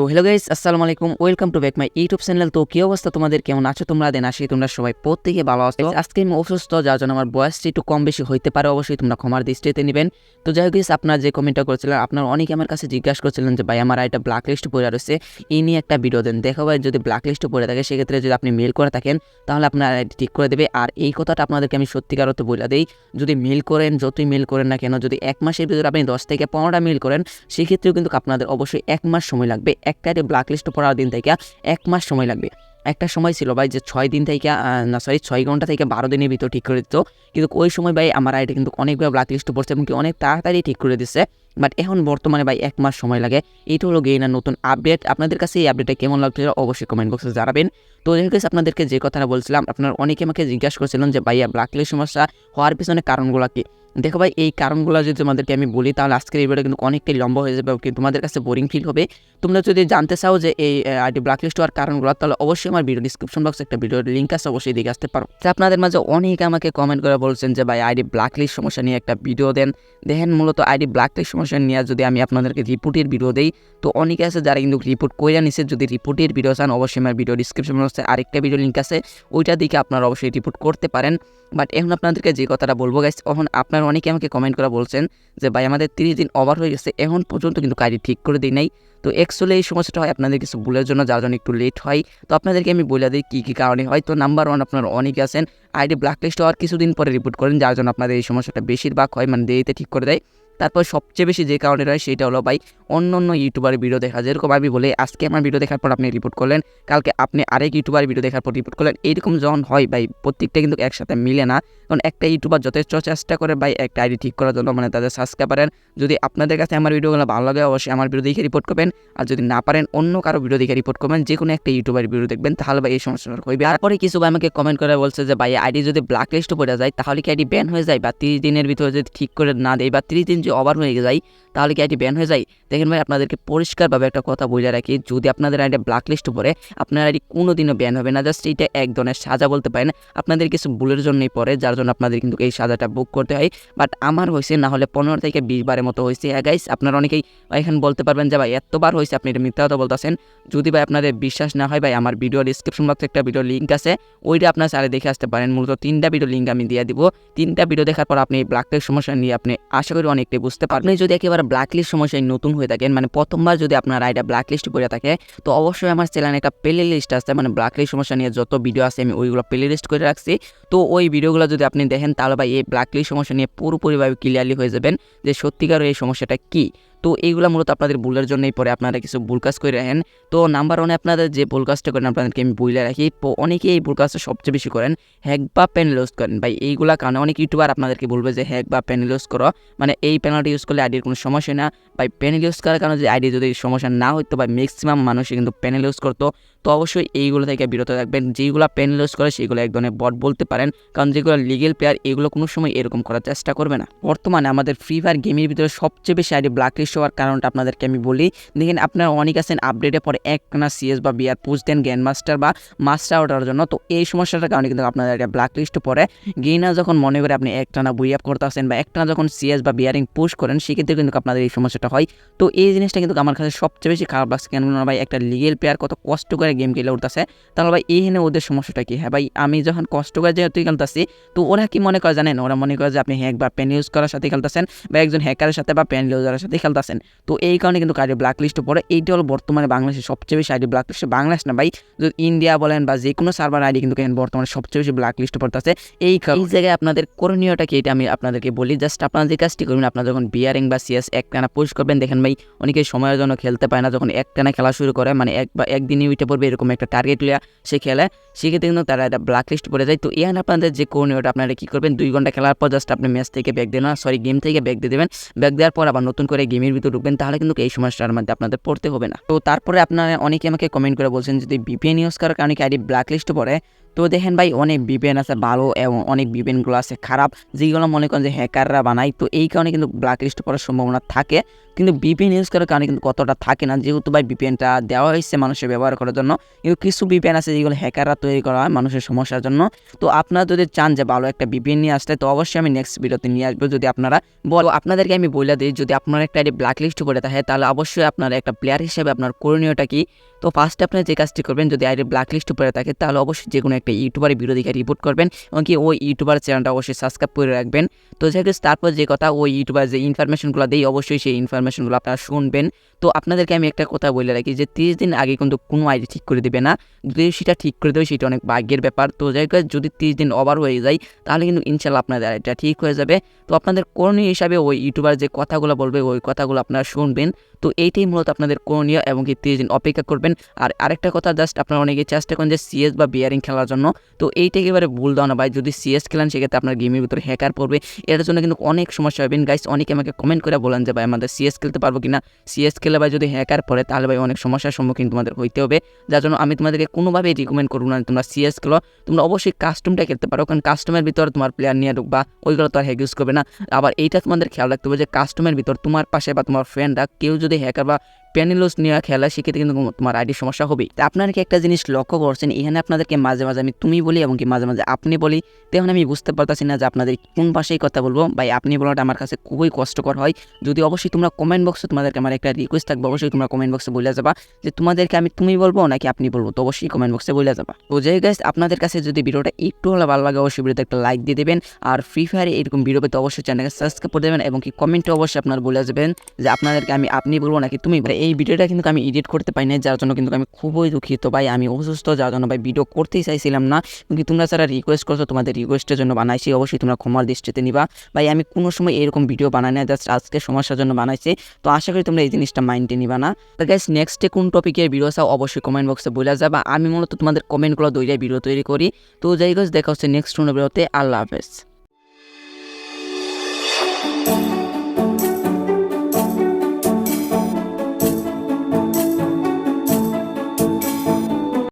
তো hello guys আসসালামু আলাইকুম welcome to back my YouTube channel তো কি অবস্থা তোমাদের? কেমন আছো তোমরা? দেন আসি তোমরা সবাই প্রত্যেকে ভালো আছো। আজকে আমি অসুস্থ যার জন্য আমার বয়সটি একটু কম বেশি হইতে পারে অবশ্যই তোমরা ক্ষমার দৃষ্টিতে নেবেন। তো যাই হোক আপনারা যে কমেন্টটা করেছিলেন আপনার অনেকে আমার কাছে জিজ্ঞাসা করছিলেন যে ভাই আমার এটা ব্ল্যাক লিস্ট পড়ে রয়েছে এই নিয়ে একটা ভিডিও দেন। দেখো ভাই যদি ব্ল্যাক লিস্ট পড়ে থাকে সেক্ষেত্রে যদি আপনি মেল করে থাকেন তাহলে আপনার আইডি ঠিক করে দেবে। আর এই কথাটা আপনাদেরকে আমি সত্যিকার অর্থে বলে দিই যদি মেল করেন যতই মেল করেন না কেন যদি এক মাসের ভিতরে আপনি দশ থেকে পনেরোটা মেল করেন সেক্ষেত্রেও কিন্তু আপনাদের অবশ্যই এক মাস সময় লাগবে। একটা ব্ল্যাক লিস্ট পড়ার দিন থেকে এক মাস সময় লাগবে। একটা সময় ছিল ভাই যে ছয় দিন থেকে না সরি ছয় ঘণ্টা থেকে বারো দিনের ভিতর ঠিক করে দিত। কিন্তু ওই সময় ভাই আমার আইডি কিন্তু অনেকবার ব্ল্যাক লিস্ট পড়ছে এবং কি অনেক তাড়াতাড়ি ঠিক করে দিচ্ছে বাট এখন বর্তমানে ভাই এক মাস সময় লাগে। এইটা হলো গেইনার নতুন আপডেট আপনাদের কাছে এই আপডেটটা কেমন লাগছে অবশ্যই কমেন্ট বক্সে জানাবেন। তো দেখে আপনাদেরকে যে কথাটা বলছিলাম, আপনার অনেকে আমাকে জিজ্ঞাসা করেছিলেন যে ভাইয়া ব্ল্যাক লিস্ট সমস্যা হওয়ার পিছনে কারণগুলো কি? দেখো ভাই, এই কারণগুলো যদি তোমাদেরকে আমি বলি, তাহলে আজকের এই কিন্তু অনেকটাই লম্বা হয়ে যাবে কিন্তু তোমাদের কাছে বোরিং ফিল হবে। তোমরা যদি জানতে চাও যে এই আইডি ব্ল্যাক লিস্ট হওয়ার কারণগুলো, তাহলে অবশ্যই আমার ভিডিও ডিসক্রিপশন বক্সে একটা ভিডিওর লিঙ্ক আছে, অবশ্যই দেখে আসতে পারো। তো আপনাদের মাঝে অনেকে আমাকে কমেন্ট করে বলছেন যে, ভাই আইডি ব্ল্যাকলিস্ট সমস্যা নিয়ে একটা ভিডিও দেন। দেখেন, মূলত আইডি ব্ল্যাকলিস্ট সমস্যা নিয়ে যদি আমি আপনাদেরকে রিপোর্টের ভিডিও দিই, তো অনেকে আছে যারা কিন্তু রিপোর্ট কইরা নিছে, যদি রিপোর্টের ভিডিও চান, অবশ্যই আমার ভিডিও ডিসক্রিপশন বক্সে আরেকটা ভিডিও লিঙ্ক আছে। ওইটা দিকে আপনারা অবশ্যই রিপোর্ট করতে পারেন। বাট এখন আপনাদেরকে যে কথাটা বলব গাইস এখন আপনারা অনেকে আমাকে কমেন্ট করা বলছেন যে, ভাই, আমাদের তিরিশ দিন ওভার হয়ে গেছে, এখন পর্যন্ত কিন্তু কাজটি ঠিক করে দিই নাই। তো অ্যাকচুয়ালি এই সমস্যাটা হয় আপনাদের কিছু ভুলের জন্য, যার জন্য একটু লেট হয়। তো আপনাদেরকে আমি বলে দিই কী কী কারণে হয়। তো নাম্বার ওয়ান আপনারা অনেকে আছেন আইডি ব্ল্যাকলিস্ট হওয়ার কিছুদিন পরে রিপোর্ট করেন, যার জন্য আপনাদের এই সমস্যাটা বেশিরভাগ হয় মানে দেরিতে ঠিক করে দেয়। তারপর সবচেয়ে বেশি যে কারণে হয় সেটা হলো, ভাই অন্য অন্য ইউটিউবারের ভিডিও দেখা। যেরকম আমি বলে, আজকে আমার ভিডিও দেখার পর আপনি রিপোর্ট করলেন, কালকে আপনি আরেক ইউটিউবার ভিডিও দেখার পর রিপোর্ট করলেন। এইরকম যখন হয়, ভাই, প্রত্যেকটা কিন্তু একসাথে মিলে না। কারণ একটা ইউটিউবার যথেষ্ট চেষ্টা করে, ভাই, একটা আইডি ঠিক করার জন্য মানে তাদের সাবস্ক্রাইবারের যদি আপনাদের কাছে আমার ভিডিওগুলো ভালো লাগে, অবশ্যই আমার ভিডিও দেখে রিপোর্ট করবেন। আর যদি না পারেন, অন্য কারও ভিডিও দেখে রিপোর্ট করবেন। যে কোনো একটা ইউটিউবার ভিডিও দেখবেন, তাহলে, ভাই, এই সমস্যাটা হইবে। তারপরে কিছু ভাই আমাকে কমেন্ট করে বলছে যে, ভাই আইডি যদি ব্ল্যাক লিস্টে পড়ে যায়, তাহলে কি আইডি ব্যান হয়ে যায়? বা তিরিশ দিনের ভিতরে যদি ঠিক করে না দেয়, বা তিরিশ দিন যদি ওভার হয়ে যায় তাহলে কি এটি ব্যান হয়ে যায় দেখেন ভাই, আপনাদেরকে পরিষ্কারভাবে একটা কথা বলে রাখি, যদি আপনাদের আইডি ব্ল্যাক লিস্টে পড়ে, আপনার আইডি কোনো দিনও ব্যান হবে না জাস্ট এটা এক ধরনের সাজা বলতে পারেন। আপনাদের কিছু ভুলের জন্যই পড়ে, যার জন্য আপনাদের কিন্তু এই সাজাটা বুক করতে হয়। বাট আমার হয়েছে না হলে পনেরো থেকে বিশ বারের মতো হয়েছে হ্যাঁ গাইস আপনারা অনেকেই এখানে বলতে পারবেন যে, ভাই, এতবার হয়েছে আপনি এটা মিথ্যা কথা বলতেছেন। যদি ভাই আপনাদের বিশ্বাস না হয়, ভাই, আমার ভিডিও ডিসক্রিপশন বক্সে একটা ভিডিও লিঙ্ক আছে, ওইটা আপনার চারে দেখে আসতে পারেন। মূলত তিনটা ভিডিও লিঙ্ক আমি দিয়ে দিব। তিনটা ভিডিও দেখার পর আপনি এই ব্ল্যাক লিস্ট সমস্যা নিয়ে আপনি আশা করি অনেকটাই বুঝতে পারবেন। যদি একেবারে ব্ল্যাক লিস্ট সমস্যায় নতুন হয়ে থাকেন মানে প্রথমবার যদি আপনার আইডা ব্ল্যাক লিস্ট করে থাকে, তো অবশ্যই আমার চ্যানেলে একটা প্লে লিস্ট আছে। মানে ব্ল্যাক লিস্ট সমস্যা নিয়ে যত ভিডিও আছে আমি ওইগুলো প্লে লিস্ট করে রাখছি। তো ওই ভিডিওগুলো যদি আপনি দেখেন, তাহলে ভাই এই ব্ল্যাক লিস্ট সমস্যা নিয়ে পুরোপুরিভাবে ক্লিয়ারলি হয়ে যাবেন যে সত্যিকার এই সমস্যাটা কী। তো এইগুলো মূলত আপনাদের ভুলের জন্যই পরে আপনারা কিছু ভুল কাজ করে রাখেন। তো নাম্বার ওয়ানে আপনাদের যে ভুল কাজটা করেন, আপনাদেরকে আমি বলে রাখি। অনেকেই এই ভুল কাজটা সবচেয়ে বেশি করেন হ্যাক বা পেন ইউজ করেন। ভাই, এইগুলা কারণে অনেক ইউটিউবার আপনাদেরকে বলবে যে হ্যাক বা পেন ইউজ করো। মানে এই প্যানেলটা ইউজ করলে আইডির কোনো সমস্যা না। ভাই প্যানেল ইউজ করার কারণে যে আইডি যদি সমস্যা না হতো বা ম্যাক্সিমাম মানুষই কিন্তু প্যানেল ইউজ করতো। তো অবশ্যই এইগুলো থেকে বিরত থাকবেন। যেগুলো প্যানেল ইউজ করে সেগুলো এক ধরনের বট বলতে পারেন। কারণ যেগুলো লিগেল প্লেয়ার এগুলো কোনো সময় এরকম করার চেষ্টা করবে না। বর্তমানে আমাদের ফ্রি ফায়ার গেমের ভিতরে সবচেয়ে বেশি আইডি ব্ল্যাক লিস্ট হওয়ার কারণটা আপনাদেরকে আমি বলি। দেখেন আপনারা অনেক আছেন আপডেটের পরে এক না সিএস বা বিআর পুষ দেন গ্যান মাস্টার বা মাস্টার ওঠার জন্য। তো এই সমস্যাটার কারণে কিন্তু আপনাদের ব্ল্যাক লিস্ট পরে গেইনার যখন মনে করে আপনি একটানা বুই আপ করতে আসেন বা একটানা যখন সিএস বা বিয়ারিং পুশ করেন, সেক্ষেত্রে কিন্তু আপনাদের এই সমস্যাটা হয়। তো এই জিনিসটা কিন্তু আমার কাছে সবচেয়ে বেশি খারাপ লাগছে। কেন ভাই, একটা লিগেল প্লেয়ার কত কষ্ট করে গেম খেলে উঠতেছে। তাহলে ভাই, এই হেনে ওদের সমস্যাটা কি? হ্যাঁ ভাই, আমি যখন কষ্ট করে যেহেতু খেলতেছি, তো ওরা কি মনে করে জানেন? ওরা মনে করে যে আপনি হ্যাক বা পেন ইউজ করার সাথে খেলতেছেন বা একজন হ্যাকারের সাথে বা পেন ইউজারের সাথে খেলতেছেন। তো এই কারণে কিন্তু কাজে ব্ল্যাক লিস্টে পড়ে। এইটা হলো বর্তমানে বাংলাদেশের সবচেয়ে বেশি আইডি ব্ল্যাক লিস্টে বাংলাদেশ না ভাই, যদি ইন্ডিয়া বলেন বা যে কোনো সার্ভার আইডি কিন্তু বর্তমানে সবচেয়ে বেশি ব্ল্যাক লিস্টে পড়তেছে। এই কারণে- জায়গায় আপনাদের করণীয়টা কি? এটা আমি আপনাদেরকে বলি। জাস্ট আপনারা যে কাজটি করবেন, আপনারা যখন বিয়ারিং বা সিএস একটানা পুশ করবেন। দেখেন ভাই, অনেকে সময়ের জন্য খেলতে পায় না। যখন একটানা খেলা শুরু করে মানে এক বা একদিনই উঠে পড়বে এরকম একটা টার্গেট লিয়া সে খেলে। সেক্ষেত্রে কিন্তু তারা একটা ব্ল্যাক লিস্ট পড়ে যায়। তো এখানে আপনাদের যে করণীয়টা আপনারা কী করবেন? দুই ঘণ্টা খেলার পর জাস্ট আপনি ম্যাচ থেকে ব্যাগ দেন সরি গেম থেকে ব্যাগ দিয়ে দেবেন। ব্যাগ দেওয়ার পর আবার নতুন করে গেমের ভিতর ঢুকবেন। তাহলে কিন্তু এই সমস্যার মধ্যে আপনাদের পড়তে হবে না। তো তারপরে আপনারা অনেকে আমাকে কমেন্ট করে বলছেন যদি বিপিএন ইউজ করার কারণে কি আইডি ব্ল্যাক লিস্টে পড়ে? তো দেখেন ভাই, অনেক বিপিএন আছে, ভালো এবং অনেক বিপিএনগুলো আছে খারাপ, যেগুলো মনে করেন যে হ্যাকাররা বানায়। তো এই কারণে কিন্তু ব্ল্যাক লিস্ট পড়ার সম্ভাবনা থাকে। কিন্তু বিপিএন ইউজ করার কারণে কিন্তু কতটা থাকে না, যেহেতু ভাই বিপিএনটা দেওয়া হয়েছে মানুষের ব্যবহার করার জন্য। কিন্তু কিছু বিপিএন আছে যেগুলো হ্যাকাররা তৈরি করা হয় মানুষের সমস্যার জন্য। তো আপনারা যদি চান যে ভালো একটা বিপিএন নিয়ে আসতে, তো অবশ্যই আমি নেক্সট ভিডিওতে নিয়ে আসব যদি আপনারা বল আপনাদেরকে আমি বলে দিই, যদি আপনার একটা ব্ল্যাক লিস্ট করে থাকে, তাহলে অবশ্যই আপনার একটা প্লেয়ার হিসেবে আপনার করণীয়টা কি? তো ফার্স্টে আপনার যে কাজটি করবেন যদি আইডি ব্ল্যাক লিস্ট পড়ে থাকে তাহলে অবশ্যই যে কোনো একটা ইউটিউবারের বিরোধীকে রিপোর্ট করবেন এবং কি ওই ইউটিউবার চ্যানেলটা অবশ্যই সাবস্ক্রাইব করে রাখবেন। তো যাই হোক, তারপর যে কথা ওই ইউটিউবার যে ইনফরমেশনগুলো দেয় অবশ্যই সেই ইনফরমেশনগুলো আপনারা শুনবেন। তো আপনাদেরকে আমি একটা কথা বলে রাখি যে তিরিশ দিন আগে কিন্তু কোনো আইডি ঠিক করে দেবে না। যদি সেটা ঠিক করে দেবে সেটা অনেক ভাগ্যের ব্যাপার। তো যাই হোক, যদি তিরিশ দিন ওভার হয়ে যায় তাহলে কিন্তু ইনশাল্লাহ আপনাদের আইডিটা ঠিক হয়ে যাবে। তো আপনাদের করণীয় হিসাবে ওই ইউটিউবার যে কথাগুলো বলবে ওই কথাগুলো আপনারা শুনবেন। তো এইটাই মূলত আপনাদের করণীয় এবং কি তিরিশ দিন অপেক্ষা করবেন। আর আরেকটা কথা জাস্ট আপনারা অনেকে চেষ্টা করেন যে সিএস বা বিয়ারিং খেলার জন্য। তো এইটা একেবারে ভুল দাও না ভাই যদি সিএস খেলেন, সেক্ষেত্রে আপনার গেমের ভিতরে হ্যাকার পড়বে। এটার জন্য কিন্তু অনেক সমস্যা হবেন গাইস অনেকে আমাকে কমেন্ট করে বলেন যে, ভাই, আমাদের সিএস খেলতে পারব কিনা? সিএস খেলে ভাই যদি হ্যাকার পড়ে, তাহলে ভাই অনেক সমস্যার সম্মুখীন তোমাদের হইতে হবে। যার জন্য আমি তোমাদেরকে কোনোভাবেই রিকমেন্ড করব না তোমরা সিএস খেলো। তোমরা অবশ্যই কাস্টমটা খেলতে পারো। কারণ কাস্টমের ভিতর তোমার প্লেয়ার নিয়ে ঢুকবা, ওইগুলো তো আর হ্যাক ইউজ করবে না। আবার এইটা তোমাদের খেয়াল রাখতে হবে যে কাস্টমের ভিতর তোমার পাশে বা তোমার ফ্রেন্ডরা কেউ যদি হ্যাকার বা প্যানেলস নেওয়া, খেলা সেক্ষেত্রে কিন্তু তোমার আইডি সমস্যা হবে তা আপনারা কি একটা জিনিস লক্ষ্য করছেন? এখানে আপনাদেরকে মাঝে মাঝে আমি তুমি বলি এবং কি মাঝে মাঝে আপনি বলি। তখন আমি বুঝতে পারতাছি না যে আপনাদের কোন ভাষায় কথা বলব। ভাই, আপনি বলাটা আমার কাছে খুবই কষ্টকর হয়। যদি অবশ্যই তোমরা কমেন্ট বক্সে তোমাদেরকে আমার একটা রিকোয়েস্ট থাকবে, অবশ্যই তোমরা কমেন্ট বক্সে বলে যাবা। যে তোমাদেরকে আমি তুমি বলব নাকি আপনি বলব, তো অবশ্যই কমেন্ট বক্সে বলে যাবা। তো যাই গাইস আপনাদের কাছে যদি ভিডিওটা একটু হলে ভালো লাগে, অবশ্যই ভিডিওতে একটা লাইক দিয়ে দেবেন। আর ফ্রি ফায়ারে এরকম ভিডিও পেতে অবশ্যই চ্যানেলকে সাবস্ক্রাইব করে দেবেন এবং কি কমেন্টে অবশ্যই আপনার বলে যাবেন যে আপনাদেরকে আমি, আপনি বলব নাকি তুমি। এই ভিডিওটা কিন্তু আমি এডিট করতে পারি না যার জন্য কিন্তু আমি খুবই দুঃখিত ভাই। আমি অসুস্থ, যার জন্য ভাই ভিডিও করতেই চাইছিলাম না। কিন্তু তোমরা যারা রিকোয়েস্ট করছ, তোমাদের রিকোয়েস্টের জন্য বানাইছি, অবশ্যই তোমরা ক্ষমার দৃষ্টিতে নিবা। ভাই, আমি কোনো সময় এরকম ভিডিও বানাই না জাস্ট আজকে সমস্যার জন্য বানাইছি। তো আশা করি তোমরা এই জিনিসটা মাইন্ডে নিবা না। তো গাইস নেক্সটে কোন টপিকের ভিডিও চাও, অবশ্যই কমেন্ট বক্সে বলে যাবা। আমি মূলত তোমাদের কমেন্টগুলো দৈরাই ভিডিও তৈরি করি। তো যাই গাছ দেখা হচ্ছে নেক্সট কোনো ভিডিওতে আল্লাহ হাফেজ।